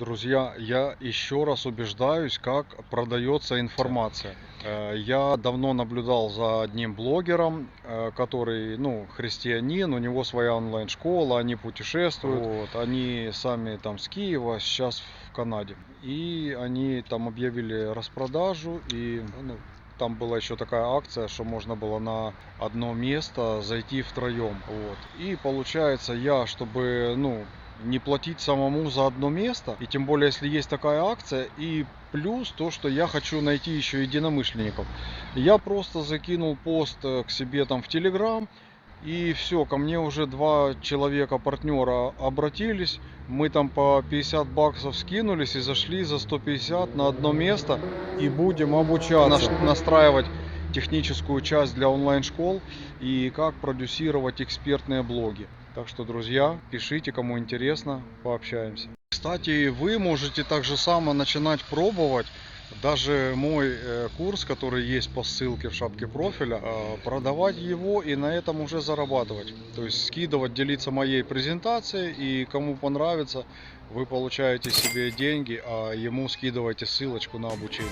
Друзья, я еще раз убеждаюсь, как продается информация. Э, Я давно наблюдал за одним блогером, э, который, ну, христианин, у него своя онлайн-школа, они путешествуют, вот, они сами там с Киева, сейчас в Канаде. И они там объявили распродажу, и ну, там была еще такая акция, что можно было на одно место зайти втроем. Вот. И получается, я, чтобы, ну, не платить самому за одно место, и тем более, если есть такая акция, и плюс то, что я хочу найти еще единомышленников. Я просто закинул пост э, к себе там в Телеграм, и все, ко мне уже два человека партнера обратились, мы там по 50 баксов скинулись и зашли за 150 на одно место. И будем обучаться, настраивать техническую часть для онлайн-школ и как продюсировать экспертные блоги. Так что, друзья, пишите, кому интересно, пообщаемся. Кстати, вы можете так же само начинать пробовать даже мой э, курс, который есть по ссылке в шапке профиля, э, продавать его и на этом уже зарабатывать. То есть скидывать, делиться моей презентацией и кому понравится, вы получаете себе деньги, а ему скидываете ссылочку на обучение.